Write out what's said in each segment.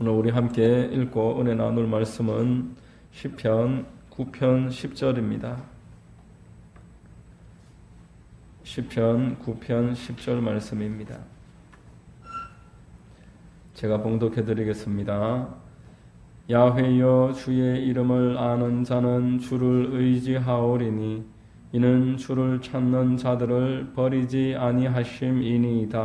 오늘 우리 함께 읽고 은혜 나눌 말씀은 시편 9편 10절입니다. 시편 9편 10절 말씀입니다. 제가 봉독해 드리겠습니다. 야훼여 주의 이름을 아는 자는 주를 의지하오리니 이는 주를 찾는 자들을 버리지 아니하심이니이다.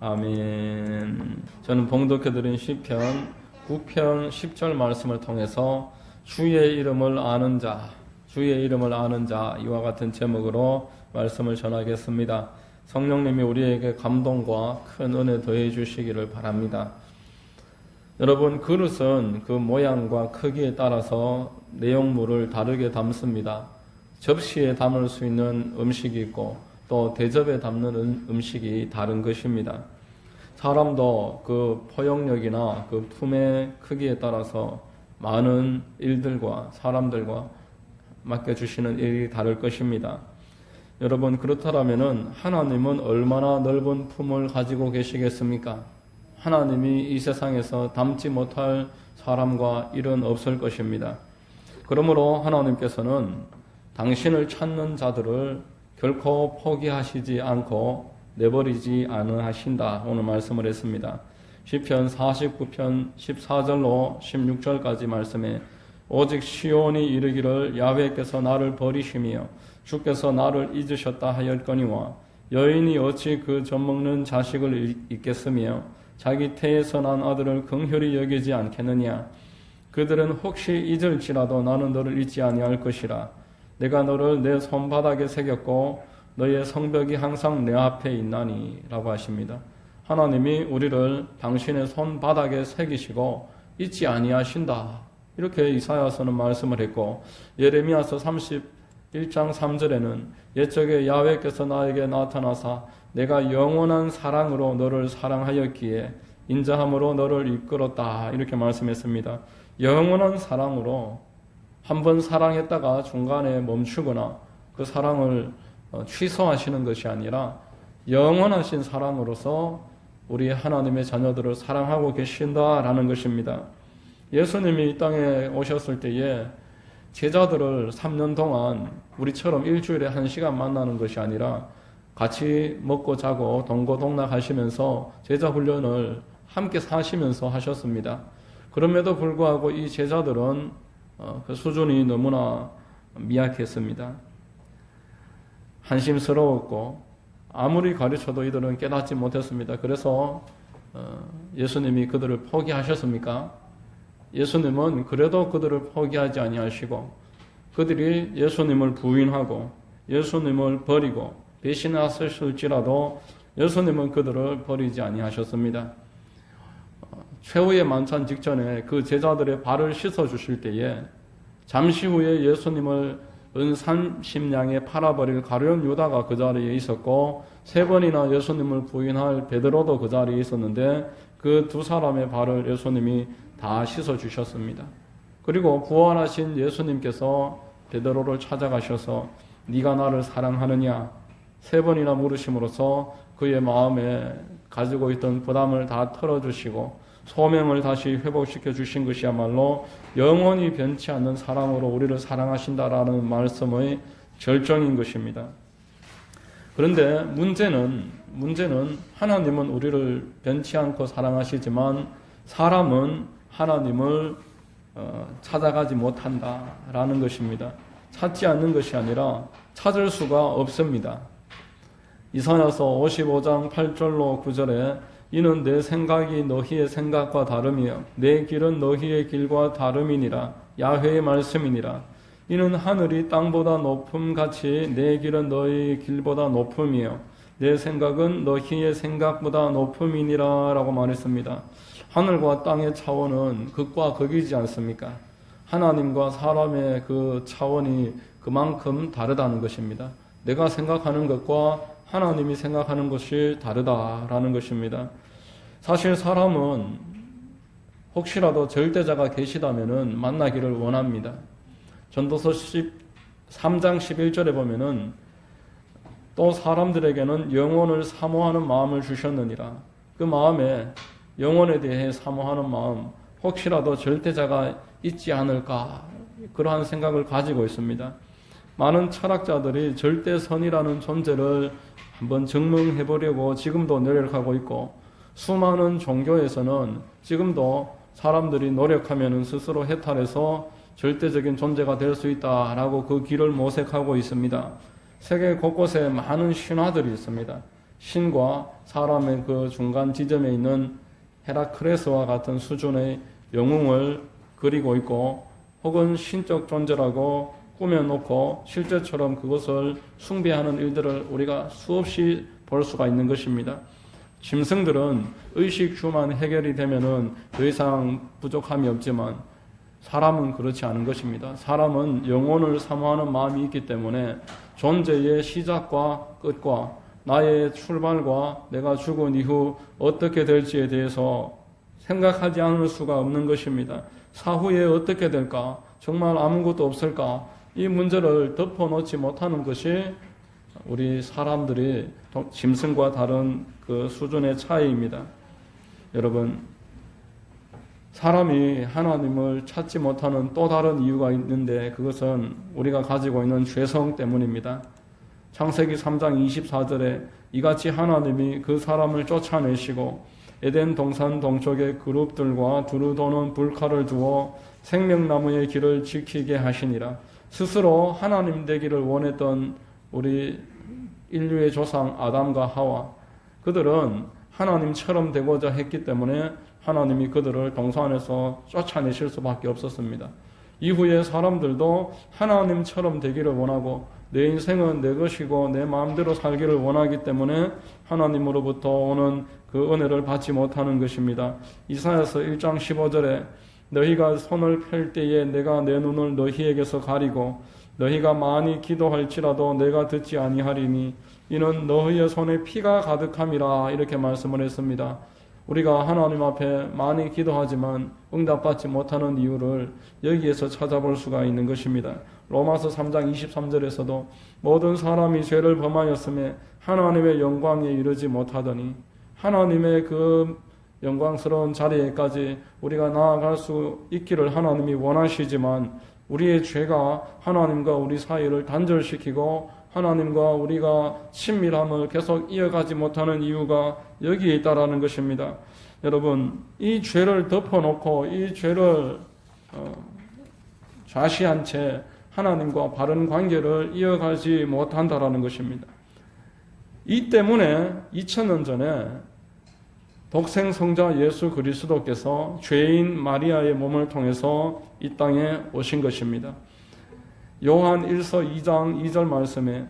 아멘. 저는 봉독해 드린 시편 9편 10절 말씀을 통해서 주의 이름을 아는 자, 주의 이름을 아는 자 이와 같은 제목으로 말씀을 전하겠습니다. 성령님이 우리에게 감동과 큰 은혜 더해 주시기를 바랍니다. 여러분 그릇은 그 모양과 크기에 따라서 내용물을 다르게 담습니다. 접시에 담을 수 있는 음식이 있고 또 대접에 담는 음식이 다른 것입니다. 사람도 그 포용력이나 그 품의 크기에 따라서 많은 일들과 사람들과 맡겨주시는 일이 다를 것입니다. 여러분, 그렇다면 하나님은 얼마나 넓은 품을 가지고 계시겠습니까? 하나님이 이 세상에서 담지 못할 사람과 일은 없을 것입니다. 그러므로 하나님께서는 당신을 찾는 자들을 결코 포기하시지 않고 내버리지 않으하신다. 오늘 말씀을 했습니다. 시편 49편 14절로 16절까지 말씀에 오직 시온이 이르기를 야훼께서 나를 버리시며 주께서 나를 잊으셨다 하였거니와 여인이 어찌 그 젖먹는 자식을 잊겠으며 자기 태에서 난 아들을 긍휼히 여기지 않겠느냐 그들은 혹시 잊을지라도 나는 너를 잊지 아니할 것이라 내가 너를 내 손바닥에 새겼고 너의 성벽이 항상 내 앞에 있나니 라고 하십니다. 하나님이 우리를 당신의 손바닥에 새기시고 잊지 아니하신다. 이렇게 이사야서는 말씀을 했고 예레미야서 31장 3절에는 옛적에 야훼께서 나에게 나타나사 내가 영원한 사랑으로 너를 사랑하였기에 인자함으로 너를 이끌었다. 이렇게 말씀했습니다. 영원한 사랑으로 한번 사랑했다가 중간에 멈추거나 그 사랑을 어, 취소하시는 것이 아니라 영원하신 사랑으로서 우리 하나님의 자녀들을 사랑하고 계신다라는 것입니다. 예수님이 이 땅에 오셨을 때에 제자들을 3년 동안 우리처럼 일주일에 한 시간 만나는 것이 아니라 같이 먹고 자고 동고동락 하시면서 제자 훈련을 함께 사시면서 하셨습니다. 그럼에도 불구하고 이 제자들은 어, 그 수준이 너무나 미약했습니다. 한심스러웠고 아무리 가르쳐도 이들은 깨닫지 못했습니다. 그래서 어, 예수님이 그들을 포기하셨습니까? 예수님은 그래도 그들을 포기하지 아니하시고 그들이 예수님을 부인하고 예수님을 버리고 배신하셨을지라도 예수님은 그들을 버리지 아니하셨습니다. 어, 최후의 만찬 직전에 그 제자들의 발을 씻어 주실 때에 잠시 후에 예수님을 은 30냥에 팔아버릴 가룟 유다가 그 자리에 있었고 세 번이나 예수님을 부인할 베드로도 그 자리에 있었는데 그 두 사람의 발을 예수님이 다 씻어 주셨습니다. 그리고 부활하신 예수님께서 베드로를 찾아가셔서 네가 나를 사랑하느냐 세 번이나 물으심으로써 그의 마음에 가지고 있던 부담을 다 털어주시고 소명을 다시 회복시켜 주신 것이야말로 영원히 변치 않는 사랑으로 우리를 사랑하신다라는 말씀의 결정인 것입니다. 그런데 문제는 문제는 하나님은 우리를 변치 않고 사랑하시지만 사람은 하나님을 어, 찾아가지 못한다라는 것입니다. 찾지 않는 것이 아니라 찾을 수가 없습니다. 이사야서 55장 8절로 9절에 이는 내 생각이 너희의 생각과 다름이요 내 길은 너희의 길과 다름이니라 야훼의 말씀이니라 이는 하늘이 땅보다 높음 같이 내 길은 너희 길보다 높음이요 내 생각은 너희의 생각보다 높음이니라라고 말했습니다. 하늘과 땅의 차원은 극과 극이지 않습니까? 하나님과 사람의 그 차원이 그만큼 다르다는 것입니다. 내가 생각하는 것과 하나님이 생각하는 것이 다르다라는 것입니다. 사실 사람은 혹시라도 절대자가 계시다면 만나기를 원합니다. 전도서 13장 11절에 보면은 또 사람들에게는 영혼을 사모하는 마음을 주셨느니라. 그 마음에 영혼에 대해 사모하는 마음, 혹시라도 절대자가 있지 않을까 그러한 생각을 가지고 있습니다. 많은 철학자들이 절대선이라는 존재를 한번 증명해 보려고 지금도 노력하고 있고 수많은 종교에서는 지금도 사람들이 노력하면 스스로 해탈해서 절대적인 존재가 될 수 있다라고 그 길을 모색하고 있습니다. 세계 곳곳에 많은 신화들이 있습니다. 신과 사람의 그 중간 지점에 있는 헤라크레스와 같은 수준의 영웅을 그리고 있고 혹은 신적 존재라고 꾸며놓고 실제처럼 그것을 숭배하는 일들을 우리가 수없이 볼 수가 있는 것입니다. 짐승들은 의식주만 해결이 되면은 더 이상 부족함이 없지만 사람은 그렇지 않은 것입니다. 사람은 영혼을 사모하는 마음이 있기 때문에 존재의 시작과 끝과 나의 출발과 내가 죽은 이후 어떻게 될지에 대해서 생각하지 않을 수가 없는 것입니다. 사후에 어떻게 될까? 정말 아무것도 없을까? 이 문제를 덮어놓지 못하는 것이 우리 사람들이 짐승과 다른 그 수준의 차이입니다. 여러분, 사람이 하나님을 찾지 못하는 또 다른 이유가 있는데 그것은 우리가 가지고 있는 죄성 때문입니다. 창세기 3장 24절에 이같이 하나님이 그 사람을 쫓아내시고 에덴 동산 동쪽의 그룹들과 두루 도는 불칼을 두어 생명나무의 길을 지키게 하시니라. 스스로 하나님 되기를 원했던 우리 인류의 조상 아담과 하와 그들은 하나님처럼 되고자 했기 때문에 하나님이 그들을 동산에서 쫓아내실 수밖에 없었습니다. 이후에 사람들도 하나님처럼 되기를 원하고 내 인생은 내 것이고 내 마음대로 살기를 원하기 때문에 하나님으로부터 오는 그 은혜를 받지 못하는 것입니다. 이사야서 1장 15절에 너희가 손을 펼 때에 내가 내 눈을 너희에게서 가리고 너희가 많이 기도할지라도 내가 듣지 아니하리니 이는 너희의 손에 피가 가득함이라 이렇게 말씀을 했습니다. 우리가 하나님 앞에 많이 기도하지만 응답받지 못하는 이유를 여기에서 찾아볼 수가 있는 것입니다. 로마서 3장 23절에서도 모든 사람이 죄를 범하였음에 하나님의 영광에 이르지 못하더니 하나님의 그 영광스러운 자리에까지 우리가 나아갈 수 있기를 하나님이 원하시지만 우리의 죄가 하나님과 우리 사이를 단절시키고 하나님과 우리가 친밀함을 계속 이어가지 못하는 이유가 여기에 있다라는 것입니다. 여러분, 이 죄를 덮어놓고 이 죄를 어, 좌시한 채 하나님과 바른 관계를 이어가지 못한다라는 것입니다. 이 때문에 2000년 전에 독생 성자 예수 그리스도께서 죄인 마리아의 몸을 통해서 이 땅에 오신 것입니다. 요한 1서 2장 2절 말씀에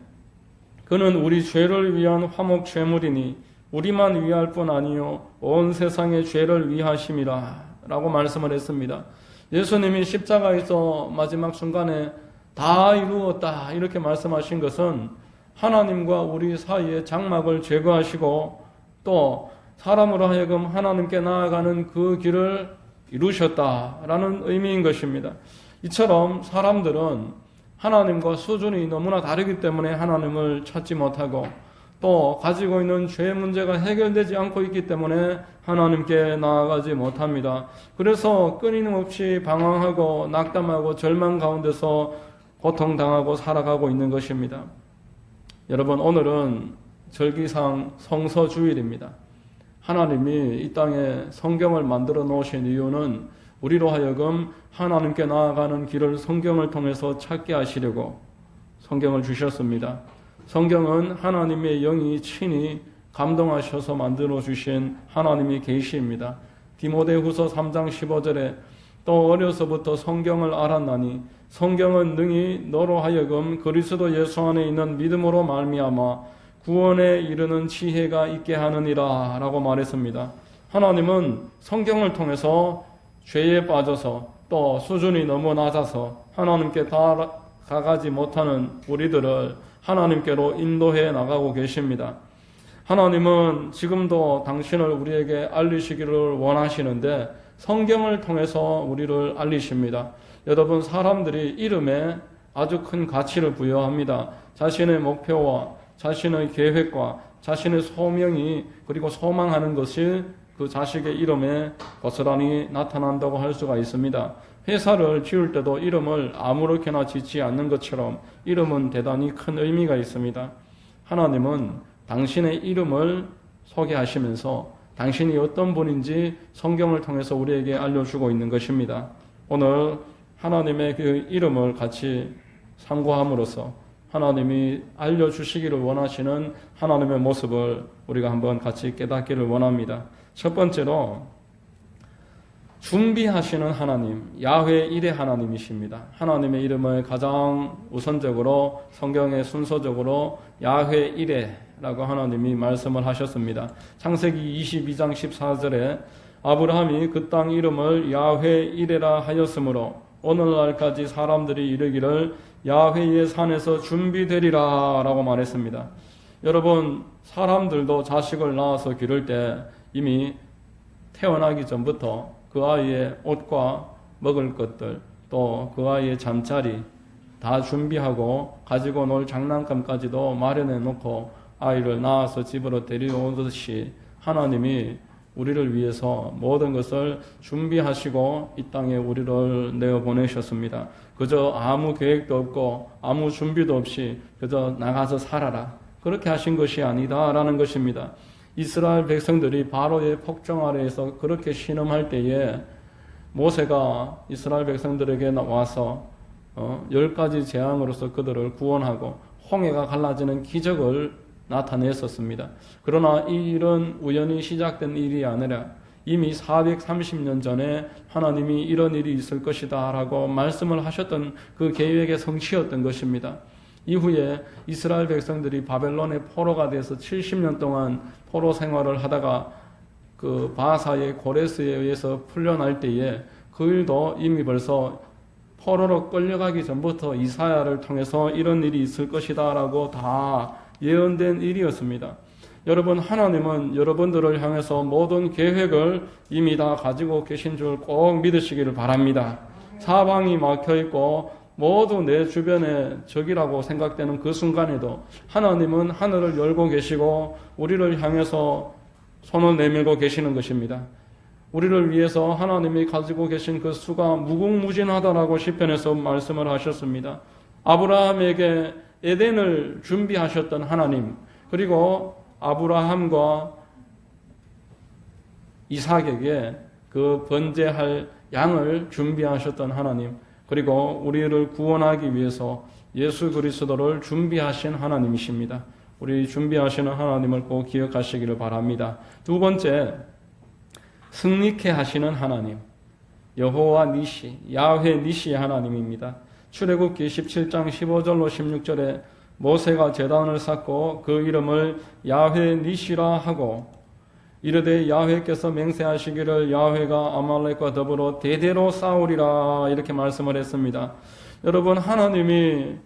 그는 우리 죄를 위한 화목 죄물이니 우리만 위할 뿐 아니요 온 세상의 죄를 위하심이라 라고 말씀을 했습니다. 예수님이 십자가에서 마지막 순간에 다 이루었다 이렇게 말씀하신 것은 하나님과 우리 사이의 장막을 제거하시고 또 사람으로 하여금 하나님께 나아가는 그 길을 이루셨다라는 의미인 것입니다. 이처럼 사람들은 하나님과 수준이 너무나 다르기 때문에 하나님을 찾지 못하고 또 가지고 있는 죄 문제가 해결되지 않고 있기 때문에 하나님께 나아가지 못합니다. 그래서 끊임없이 방황하고 낙담하고 절망 가운데서 고통당하고 살아가고 있는 것입니다. 여러분, 오늘은 절기상 성서주일입니다. 하나님이 이 땅에 성경을 만들어 놓으신 이유는 우리로 하여금 하나님께 나아가는 길을 성경을 통해서 찾게 하시려고 성경을 주셨습니다. 성경은 하나님의 영이 친히 감동하셔서 만들어 주신 하나님의 계시입니다. 디모데후서 3장 15절에 또 어려서부터 성경을 알았나니 성경은 능히 너로 하여금 그리스도 예수 안에 있는 믿음으로 말미암아 구원에 이르는 지혜가 있게 하느니라 라고 말했습니다. 하나님은 성경을 통해서 죄에 빠져서 또 수준이 너무 낮아서 하나님께 다가가지 못하는 우리들을 하나님께로 인도해 나가고 계십니다. 하나님은 지금도 당신을 우리에게 알리시기를 원하시는데 성경을 통해서 우리를 알리십니다. 여러분, 사람들이 이름에 아주 큰 가치를 부여합니다. 자신의 목표와 자신의 계획과 자신의 소명이 그리고 소망하는 것이 그 자식의 이름에 고스란히 나타난다고 할 수가 있습니다. 회사를 지을 때도 이름을 아무렇게나 짓지 않는 것처럼 이름은 대단히 큰 의미가 있습니다. 하나님은 당신의 이름을 소개하시면서 당신이 어떤 분인지 성경을 통해서 우리에게 알려주고 있는 것입니다. 오늘 하나님의 그 이름을 같이 상고함으로써 하나님이 알려주시기를 원하시는 하나님의 모습을 우리가 한번 같이 깨닫기를 원합니다. 첫 번째로 준비하시는 하나님, 야훼 일의 하나님이십니다. 하나님의 이름을 가장 우선적으로 성경의 순서적으로 야훼 일에라고 하나님이 말씀을 하셨습니다. 창세기 22장 14절에 아브라함이 그 땅 이름을 야훼 일에라 하였으므로 오늘날까지 사람들이 이르기를 야훼의 산에서 준비되리라 라고 말했습니다. 여러분 사람들도 자식을 낳아서 기를 때 이미 태어나기 전부터 그 아이의 옷과 먹을 것들 또 그 아이의 잠자리 다 준비하고 가지고 놀 장난감까지도 마련해 놓고 아이를 낳아서 집으로 데려오듯이 하나님이 우리를 위해서 모든 것을 준비하시고 이 땅에 우리를 내어 보내셨습니다. 그저 아무 계획도 없고 아무 준비도 없이 그저 나가서 살아라. 그렇게 하신 것이 아니다라는 것입니다. 이스라엘 백성들이 바로의 폭정 아래에서 그렇게 신음할 때에 모세가 이스라엘 백성들에게 와서 어, 열 가지 재앙으로서 그들을 구원하고 홍해가 갈라지는 기적을 나타냈었습니다. 그러나 이 일은 우연히 시작된 일이 아니라 이미 430년 전에 하나님이 이런 일이 있을 것이다 라고 말씀을 하셨던 그 계획의 성취였던 것입니다. 이후에 이스라엘 백성들이 바벨론의 포로가 돼서 70년 동안 포로 생활을 하다가 그 바사의 고레스에 의해서 풀려날 때에 그 일도 이미 벌써 포로로 끌려가기 전부터 이사야를 통해서 이런 일이 있을 것이다 라고 다 예언된 일이었습니다. 여러분 하나님은 여러분들을 향해서 모든 계획을 이미 다 가지고 계신 줄 꼭 믿으시기를 바랍니다. 사방이 막혀 있고 모두 내 주변에 적이라고 생각되는 그 순간에도 하나님은 하늘을 열고 계시고 우리를 향해서 손을 내밀고 계시는 것입니다. 우리를 위해서 하나님이 가지고 계신 그 수가 무궁무진하다라고 시편에서 말씀을 하셨습니다. 아브라함에게 에덴을 준비하셨던 하나님, 그리고 아브라함과 이삭에게 그 번제할 양을 준비하셨던 하나님, 그리고 우리를 구원하기 위해서 예수 그리스도를 준비하신 하나님이십니다. 우리 준비하시는 하나님을 꼭 기억하시기를 바랍니다. 두 번째, 승리케 하시는 하나님. 여호와 니시, 야훼 니시 하나님입니다. 출애굽기 17장 15절로 16절에 모세가 제단을 쌓고 그 이름을 야훼 니시라 하고 이르되 야훼께서 맹세하시기를 야훼가 아말렉과 더불어 대대로 싸우리라 이렇게 말씀을 했습니다. 여러분 하나님이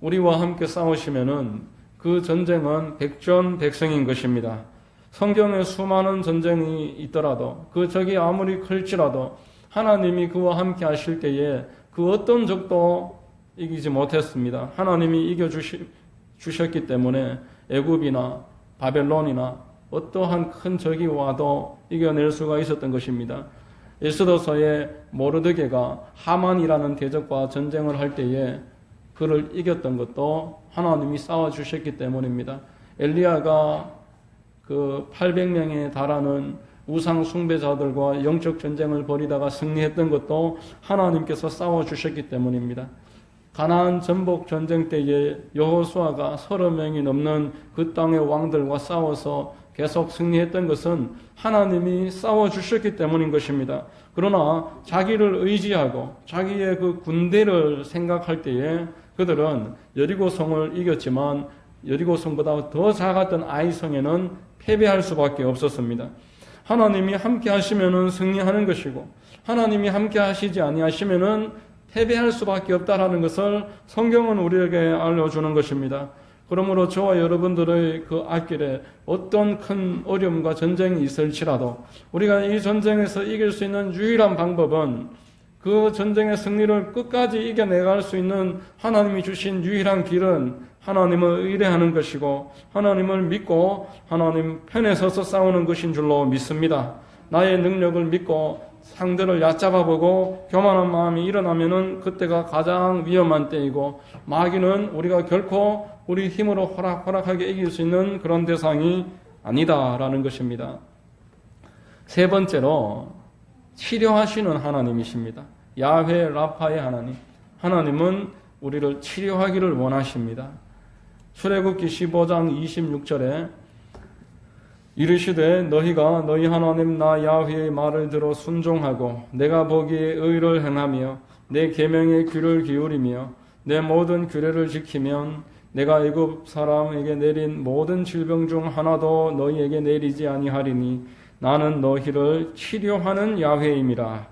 우리와 함께 싸우시면은 그 전쟁은 백전백승인 것입니다. 성경에 수많은 전쟁이 있더라도 그 적이 아무리 클지라도 하나님이 그와 함께 하실 때에 그 어떤 적도 이기지 못했습니다. 하나님이 이겨 주셨기 때문에 애굽이나 바벨론이나 어떠한 큰 적이 와도 이겨낼 수가 있었던 것입니다. 에스더서의 모르드게가 하만이라는 대적과 전쟁을 할 때에 그를 이겼던 것도 하나님이 싸워 주셨기 때문입니다. 엘리야가 그 800명에 달하는 우상 숭배자들과 영적 전쟁을 벌이다가 승리했던 것도 하나님께서 싸워 주셨기 때문입니다. 가나안 전복 전쟁 때에 여호수아가 서너 명이 넘는 그 땅의 왕들과 싸워서 계속 승리했던 것은 하나님이 싸워 주셨기 때문인 것입니다. 그러나 자기를 의지하고 자기의 그 군대를 생각할 때에 그들은 여리고 성을 이겼지만 여리고 성보다 더 작았던 아이 성에는 패배할 수밖에 없었습니다. 하나님이 함께 하시면은 승리하는 것이고 하나님이 함께 하시지 아니하시면은 패배할 수밖에 없다라는 것을 성경은 우리에게 알려주는 것입니다. 그러므로 저와 여러분들의 그 앞길에 어떤 큰 어려움과 전쟁이 있을지라도 우리가 이 전쟁에서 이길 수 있는 유일한 방법은 그 전쟁의 승리를 끝까지 이겨내갈 수 있는 하나님이 주신 유일한 길은 하나님을 의뢰하는 것이고 하나님을 믿고 하나님 편에 서서 싸우는 것인 줄로 믿습니다. 나의 능력을 믿고 상대를 얕잡아보고 교만한 마음이 일어나면은 그때가 가장 위험한 때이고 마귀는 우리가 결코 우리 힘으로 호락호락하게 이길 수 있는 그런 대상이 아니다라는 것입니다. 세 번째로 치료하시는 하나님이십니다. 야훼 라파의 하나님. 하나님은 우리를 치료하기를 원하십니다. 출애굽기 15장 26절에 이르시되 너희가 너희 하나님 나 야훼의 말을 들어 순종하고 내가 보기에 의를 행하며 내 계명에 귀를 기울이며 내 모든 규례를 지키면 내가 애굽 사람에게 내린 모든 질병 중 하나도 너희에게 내리지 아니하리니 나는 너희를 치료하는 야훼임이라.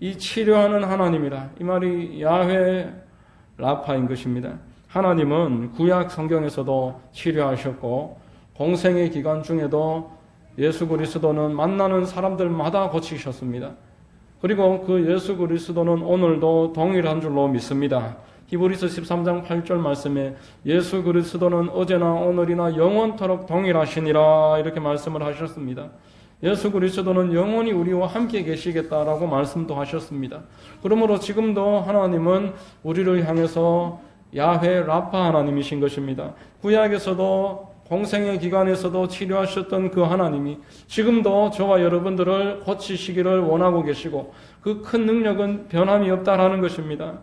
이 치료하는 하나님이라. 이 말이 야훼 라파인 것입니다. 하나님은 구약 성경에서도 치료하셨고 공생의 기간 중에도 예수 그리스도는 만나는 사람들마다 고치셨습니다. 그리고 그 예수 그리스도는 오늘도 동일한 줄로 믿습니다. 히브리서 13장 8절 말씀에 예수 그리스도는 어제나 오늘이나 영원토록 동일하시니라 이렇게 말씀을 하셨습니다. 예수 그리스도는 영원히 우리와 함께 계시겠다라고 말씀도 하셨습니다. 그러므로 지금도 하나님은 우리를 향해서 야훼 라파 하나님이신 것입니다. 구약에서도 공생의 기간에서도 치료하셨던 그 하나님이 지금도 저와 여러분들을 고치시기를 원하고 계시고 그 큰 능력은 변함이 없다라는 것입니다.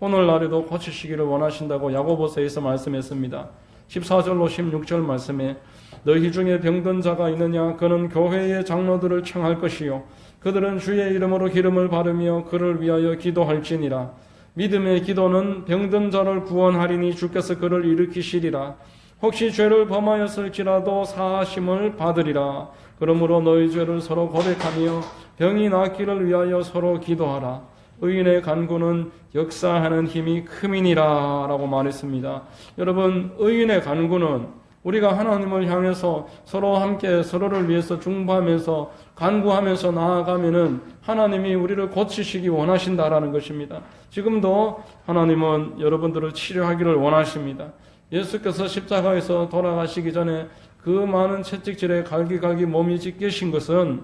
오늘날에도 고치시기를 원하신다고 야고보서에서 말씀했습니다. 14절로 16절 말씀에 너희 중에 병든 자가 있느냐 그는 교회의 장로들을 청할 것이요 그들은 주의 이름으로 기름을 바르며 그를 위하여 기도할지니라 믿음의 기도는 병든 자를 구원하리니 주께서 그를 일으키시리라 혹시 죄를 범하였을지라도 사하심을 받으리라 그러므로 너희 죄를 서로 고백하며 병이 낫기를 위하여 서로 기도하라 의인의 간구는 역사하는 힘이 크민이라 라고 말했습니다. 여러분, 의인의 간구는 우리가 하나님을 향해서 서로 함께 서로를 위해서 중보하면서 간구하면서 나아가면은 하나님이 우리를 고치시기 원하신다라는 것입니다. 지금도 하나님은 여러분들을 치료하기를 원하십니다. 예수께서 십자가에서 돌아가시기 전에 그 많은 채찍질에 갈기갈기 몸이 찢기신 것은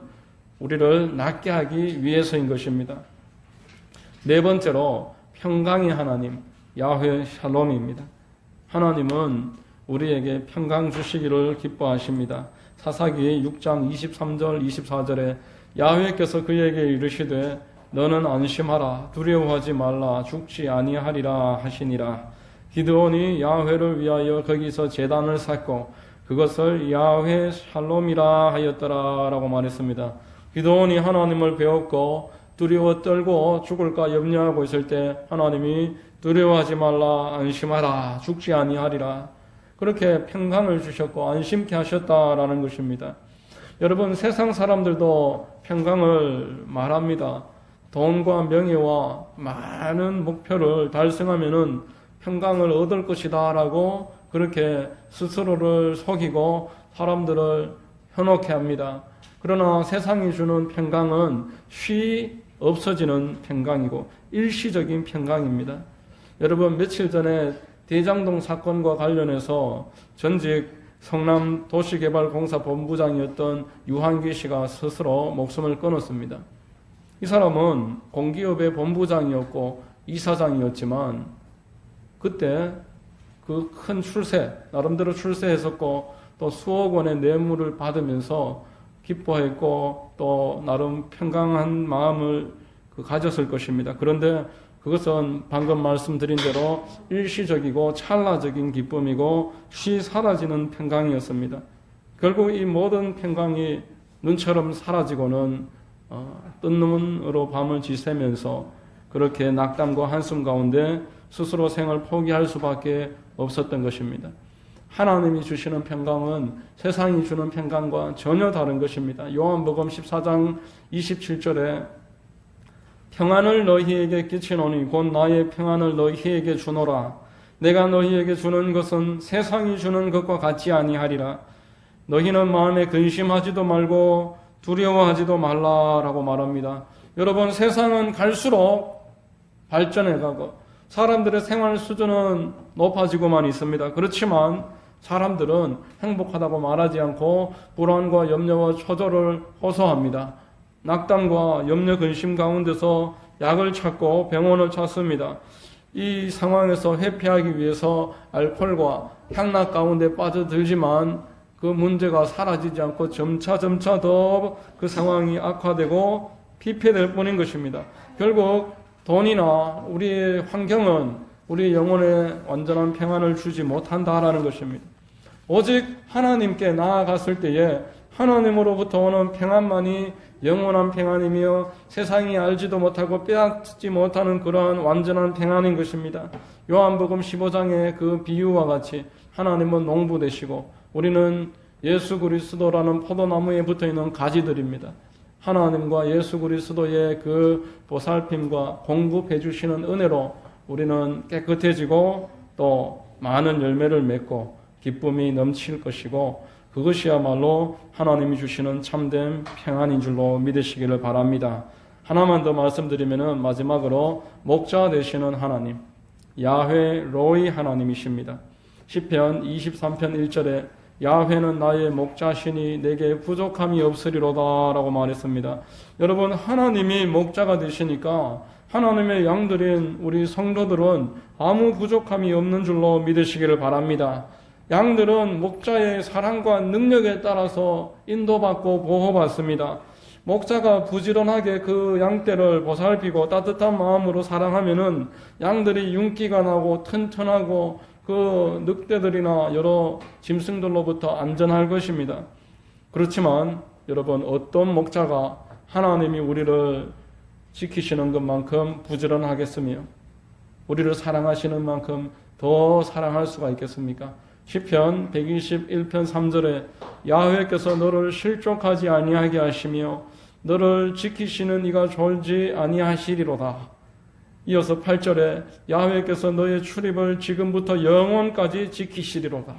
우리를 낫게 하기 위해서인 것입니다. 네 번째로 평강의 하나님 야훼 샬롬입니다. 하나님은 우리에게 평강 주시기를 기뻐하십니다. 사사기 6장 23절 24절에 야훼께서 그에게 이르시되 너는 안심하라 두려워하지 말라 죽지 아니하리라 하시니라. 기드온이 야훼를 위하여 거기서 제단을 쌓고 그것을 야훼 샬롬이라 하였더라라고 말했습니다. 기드온이 하나님을 배웠고 두려워 떨고 죽을까 염려하고 있을 때 하나님이 두려워하지 말라 안심하라 죽지 아니하리라 그렇게 평강을 주셨고 안심케 하셨다라는 것입니다. 여러분 세상 사람들도 평강을 말합니다. 돈과 명예와 많은 목표를 달성하면은 평강을 얻을 것이다 라고 그렇게 스스로를 속이고 사람들을 현혹해 합니다. 그러나 세상이 주는 평강은 쉬 없어지는 평강이고 일시적인 평강입니다. 여러분 며칠 전에 대장동 사건과 관련해서 전직 성남 도시개발공사 본부장이었던 유한기 씨가 스스로 목숨을 끊었습니다. 이 사람은 공기업의 본부장이었고 이사장이었지만 그때 그 큰 출세, 나름대로 출세했었고 또 수억 원의 뇌물을 받으면서 기뻐했고 또 나름 평강한 마음을 그 가졌을 것입니다. 그런데 그것은 방금 말씀드린 대로 일시적이고 찰나적인 기쁨이고 쉬 사라지는 평강이었습니다. 결국 이 모든 평강이 눈처럼 사라지고는 어, 뜬 눈으로 밤을 지새면서 그렇게 낙담과 한숨 가운데 스스로 생을 포기할 수밖에 없었던 것입니다. 하나님이 주시는 평강은 세상이 주는 평강과 전혀 다른 것입니다. 요한복음 14장 27절에 평안을 너희에게 끼치노니 곧 나의 평안을 너희에게 주노라. 내가 너희에게 주는 것은 세상이 주는 것과 같지 아니하리라. 너희는 마음에 근심하지도 말고 두려워하지도 말라라고 말합니다. 여러분 세상은 갈수록 발전해 가고 사람들의 생활 수준은 높아지고만 있습니다. 그렇지만 사람들은 행복하다고 말하지 않고 불안과 염려와 초조를 호소합니다. 낙담과 염려 근심 가운데서 약을 찾고 병원을 찾습니다. 이 상황에서 회피하기 위해서 알코올과 향락 가운데 빠져들지만 그 문제가 사라지지 않고 점차 점차 더 그 상황이 악화되고 피폐될 뿐인 것입니다. 결국 돈이나 우리의 환경은 우리 영혼에 완전한 평안을 주지 못한다라는 것입니다. 오직 하나님께 나아갔을 때에 하나님으로부터 오는 평안만이 영원한 평안이며 세상이 알지도 못하고 빼앗지 못하는 그러한 완전한 평안인 것입니다. 요한복음 15장의 그 비유와 같이 하나님은 농부 되시고 우리는 예수 그리스도라는 포도나무에 붙어 있는 가지들입니다. 하나님과 예수 그리스도의 그 보살핌과 공급해 주시는 은혜로 우리는 깨끗해지고 또 많은 열매를 맺고 기쁨이 넘칠 것이고 그것이야말로 하나님이 주시는 참된 평안인 줄로 믿으시기를 바랍니다. 하나만 더 말씀드리면은 마지막으로 목자 되시는 하나님 야훼 로이 하나님이십니다. 시편 23편 1절에 야훼는 나의 목자시니 내게 부족함이 없으리로다라고 말했습니다. 여러분 하나님이 목자가 되시니까 하나님의 양들인 우리 성도들은 아무 부족함이 없는 줄로 믿으시기를 바랍니다. 양들은 목자의 사랑과 능력에 따라서 인도받고 보호받습니다. 목자가 부지런하게 그 양떼를 보살피고 따뜻한 마음으로 사랑하면은 양들이 윤기가 나고 튼튼하고 그 늑대들이나 여러 짐승들로부터 안전할 것입니다. 그렇지만 여러분 어떤 목자가 하나님이 우리를 지키시는 것만큼 부지런하겠으며 우리를 사랑하시는 만큼 더 사랑할 수가 있겠습니까? 시편 121편 3절에 야훼께서 너를 실족하지 아니하게 하시며 너를 지키시는 이가 졸지 아니하시리로다. 이어서 8절에 야훼께서 너의 출입을 지금부터 영원까지 지키시리로다.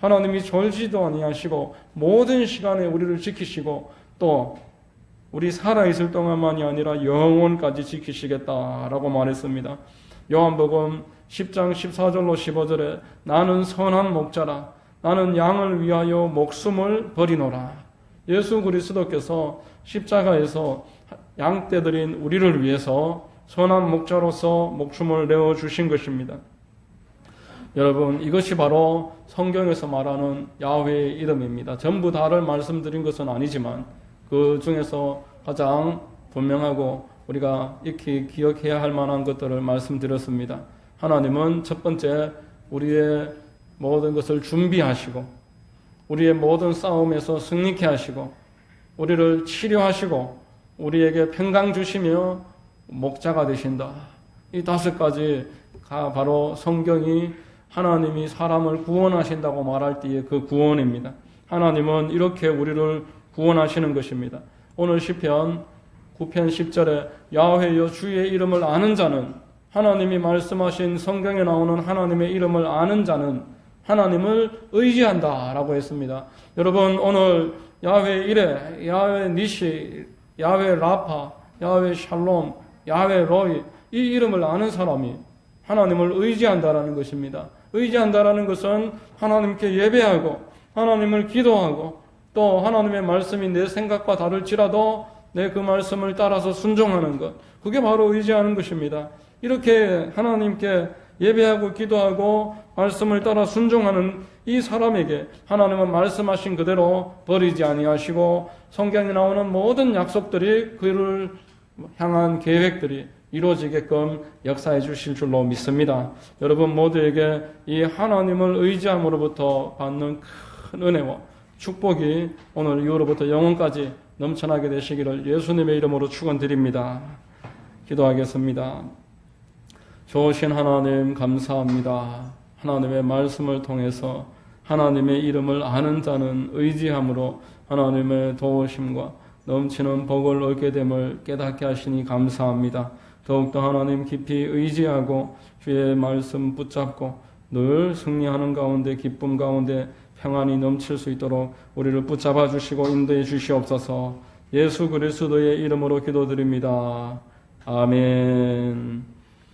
하나님이 졸지도 아니하시고 모든 시간에 우리를 지키시고 또 우리 살아 있을 동안만이 아니라 영원까지 지키시겠다라고 말했습니다. 요한복음 10장 14절로 15절에 나는 선한 목자라 나는 양을 위하여 목숨을 버리노라. 예수 그리스도께서 십자가에서 양떼들인 우리를 위해서 선한 목자로서 목숨을 내어 주신 것입니다. 여러분 이것이 바로 성경에서 말하는 야훼의 이름입니다. 전부 다를 말씀드린 것은 아니지만 그 중에서 가장 분명하고 우리가 익히 기억해야 할 만한 것들을 말씀드렸습니다. 하나님은 첫 번째 우리의 모든 것을 준비하시고 우리의 모든 싸움에서 승리케 하시고 우리를 치료하시고 우리에게 평강 주시며 목자가 되신다. 이 다섯 가지가 바로 성경이 하나님이 사람을 구원하신다고 말할 때의 그 구원입니다. 하나님은 이렇게 우리를 구원하시는 것입니다. 오늘 시편 9편 10절에 야훼여 주의 이름을 아는 자는 하나님이 말씀하신 성경에 나오는 하나님의 이름을 아는 자는 하나님을 의지한다라고 했습니다. 여러분 오늘 야훼 이레, 야훼 니시, 야훼 라파, 야훼 샬롬, 야훼 로이 이 이름을 아는 사람이 하나님을 의지한다라는 것입니다. 의지한다라는 것은 하나님께 예배하고 하나님을 기도하고 또 하나님의 말씀이 내 생각과 다를지라도 내 그 말씀을 따라서 순종하는 것. 그게 바로 의지하는 것입니다. 이렇게 하나님께 예배하고 기도하고 말씀을 따라 순종하는 이 사람에게 하나님은 말씀하신 그대로 버리지 아니하시고 성경에 나오는 모든 약속들이 그를 향한 계획들이 이루어지게끔 역사해 주실 줄로 믿습니다. 여러분 모두에게 이 하나님을 의지함으로부터 받는 큰 은혜와 축복이 오늘 이후로부터 영원까지 넘쳐나게 되시기를 예수님의 이름으로 축원드립니다. 기도하겠습니다. 좋으신 하나님 감사합니다. 하나님의 말씀을 통해서 하나님의 이름을 아는 자는 의지함으로 하나님의 도우심과 넘치는 복을 얻게 됨을 깨닫게 하시니 감사합니다. 더욱더 하나님 깊이 의지하고 주의 말씀 붙잡고 늘 승리하는 가운데 기쁨 가운데 평안이 넘칠 수 있도록 우리를 붙잡아 주시고 인도해 주시옵소서 예수 그리스도의 이름으로 기도드립니다. 아멘.